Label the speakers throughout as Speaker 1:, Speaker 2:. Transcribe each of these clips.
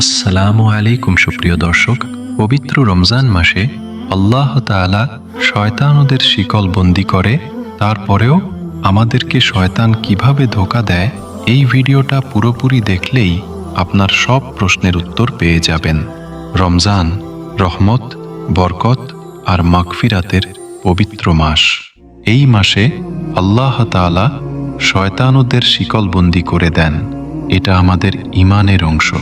Speaker 1: আসসালামু আলাইকুম, সুপ্রিয় দর্শক। পবিত্র রমজান মাসে আল্লাহ তাআলা শয়তানদের শিকল বন্দি করে, তারপরেও আমাদেরকে শয়তান কীভাবে ধোকা দেয়, এই ভিডিওটা পুরোপুরি দেখলেই আপনার সব প্রশ্নের উত্তর পেয়ে যাবেন। রমজান রহমত, বরকত আর মাগফিরাতের পবিত্র মাস। এই মাসে আল্লাহ তাআলা শয়তানদের শিকলবন্দি করে দেন। এটা আমাদের ইমানের অংশ।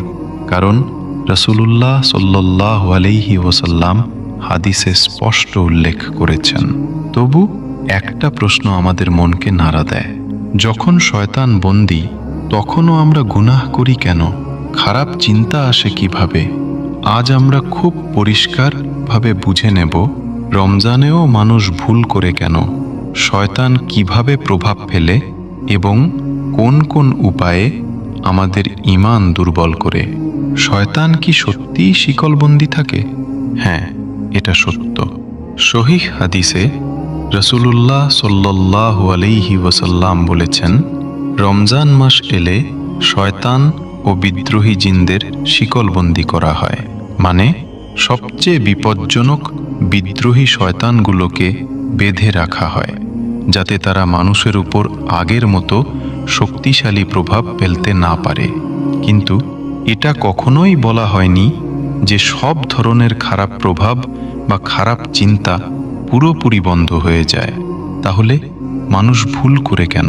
Speaker 1: কারণ রসুলুল্লাহ সাল্লাহ আলাইহি ওসাল্লাম হাদিসে স্পষ্ট উল্লেখ করেছেন। তবু একটা প্রশ্ন আমাদের মনকে নাড়া দেয়। যখন শয়তান বন্দি, তখনও আমরা গুনাহ করি কেন? খারাপ চিন্তা আসে কীভাবে? আজ আমরা খুব পরিষ্কারভাবে বুঝে নেব, রমজানেও মানুষ ভুল করে কেন? শয়তান কীভাবে প্রভাব ফেলে? এবং কোন কোন উপায়ে আমাদের ইমান দুর্বল করে? শয়তান কি সত্যিই শিকলবন্দি থাকে? হ্যাঁ এটা সত্য। শহীহ হাদিসে রসুলুল্লাহ সাল্লাহ আলাইহি ওয়াসাল্লাম বলেছেন, রমজান মাস এলে শয়তান ও বিদ্রোহী জিনদের শিকলবন্দি করা হয়। মানে সবচেয়ে বিপজ্জনক বিদ্রোহী শয়তানগুলোকে বেঁধে রাখা হয়, যাতে তারা মানুষের উপর আগের মতো শক্তিশালী প্রভাব ফেলতে না পারে। কিন্তু এটা কখনোই বলা হয়নি যে সব ধরনের খারাপ প্রভাব বা খারাপ চিন্তা পুরোপুরি বন্ধ হয়ে যায়। তাহলে মানুষ ভুল করে কেন?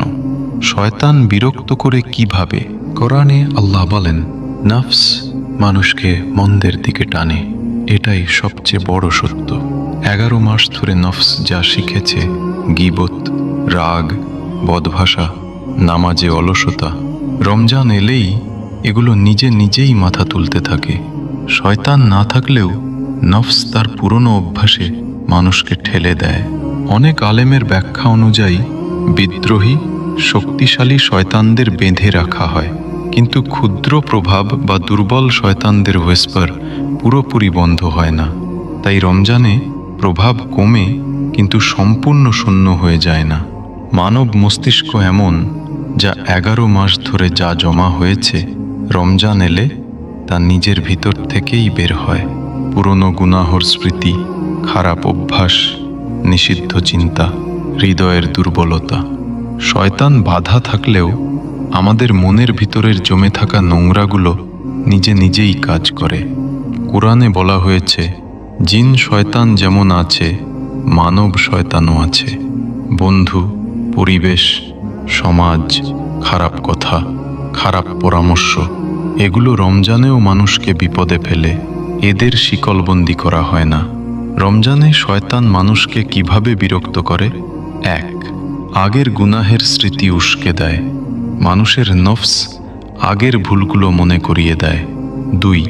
Speaker 1: শয়তান বিরক্ত করে কীভাবে? কোরআনে আল্লাহ বলেন, নফস মানুষকে মন্দের দিকে টানে। এটাই সবচেয়ে বড় সত্য। এগারো মাস ধরে নফস যা শিখেছে, গিবত, রাগ, বদভাষা, নামাজে অলসতা, রমজান এলেই এগুলো নিজে নিজেই মাথা তুলতে থাকে। শয়তান না থাকলেও নফস তার পুরনো অভ্যাসে মানুষকে ঠেলে দেয়। অনেক আলেমের ব্যাখ্যা অনুযায়ী, বিদ্রোহী, শক্তিশালী শয়তানদের বেঁধে রাখা হয়। কিন্তু ক্ষুদ্র প্রভাব বা দুর্বল শয়তানদের ওয়েস্পার পুরোপুরি বন্ধ হয় না। তাই রমজানে প্রভাব কমে, কিন্তু সম্পূর্ণ শূন্য হয়ে যায় না। মানব মস্তিষ্ক এমন, যা এগারো মাস ধরে যা জমা হয়েছে রমজান এলে তা নিজের ভিতর থেকেই বের হয়। পুরনো গুনাহর স্মৃতি, খারাপ অভ্যাস, নিষিদ্ধ চিন্তা, হৃদয়ের দুর্বলতা। শয়তান বাধা থাকলেও আমাদের মনের ভিতরের জমে থাকা নোংরাগুলো নিজে নিজেই কাজ করে। কোরআনে বলা হয়েছে, জিন শয়তান যেমন আছে, মানব শয়তানও আছে। বন্ধু, পরিবেশ, সমাজ, খারাপ কথা, খারাপ পরামর্শ। এগুলো রমজানেও মানুষকে বিপদে ফেলে, এদের শিকলবন্দি করা হয় না। রমজানে শয়তান মানুষকে কীভাবে বিরক্ত করে? এক, আগের গুনাহের স্মৃতি উস্কে দেয়। মানুষের নফস আগের ভুলগুলো মনে করিয়ে দেয়। দুই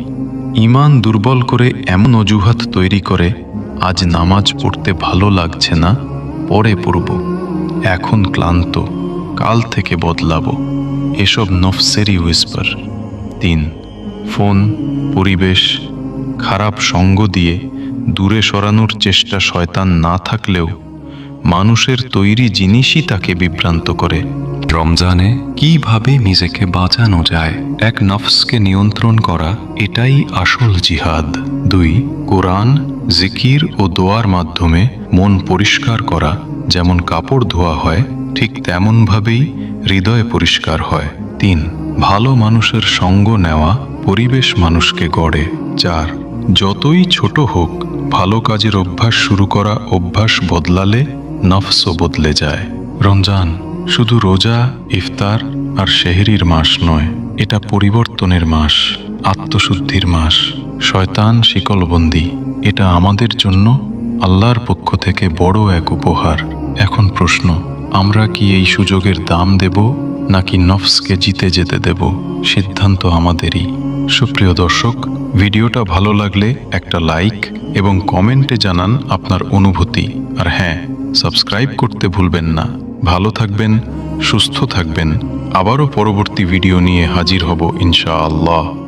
Speaker 1: ইমান দুর্বল করে এমন অজুহাত তৈরি করে, আজ নামাজ পড়তে ভালো লাগছে না, পরে পড়ব। এখন ক্লান্ত, কাল থেকে বদলাবো। এসব নফসেরই হুইসপার। তিন ফোন, পরিবেশ, খারাপ সঙ্গ দিয়ে দূরে সরানোর চেষ্টা শয়তান না থাকলেও মানুষের তৈরি জিনিসই তাকে বিভ্রান্ত করে। রমজানে কীভাবে নিজেকে বাঁচানো যায়, এক নফসকে নিয়ন্ত্রণ করা, এটাই আসল জিহাদ। দুই, কোরআন, জিকির ও দোয়ার মাধ্যমে মন পরিষ্কার করা, যেমন কাপড় ধোয়া হয়, ঠিক তেমনভাবেই হৃদয় পরিষ্কার হয়। তিন ভালো মানুষের সঙ্গ নেওয়া পরিবেশ মানুষকে গড়ে চার যতই ছোট হোক, ভালো কাজের অভ্যাস শুরু করা অভ্যাস বদলালে নফসও বদলে যায়। রমজান শুধু রোজা, ইফতার আর শেহরির মাস নয়, এটা পরিবর্তনের মাস, আত্মশুদ্ধির মাস, শয়তান শিকলবন্দি, এটা আমাদের জন্য আল্লাহর পক্ষ থেকে বড় এক উপহার। এখন প্রশ্ন, আমরা কি এই সুযোগের দাম দেব? নাকি নফসকে জিতে যেতে দেব সিদ্ধান্ত আমাদেরই। সুপ্রিয় দর্শক, ভিডিওটা ভালো লাগলে একটা লাইক এবং কমেন্টে জানান আপনার অনুভূতি। আর হ্যাঁ সাবস্ক্রাইব করতে ভুলবেন না। ভালো থাকবেন, সুস্থ থাকবেন। আবারও পরবর্তী ভিডিও নিয়ে হাজির হব ইনশাআল্লাহ।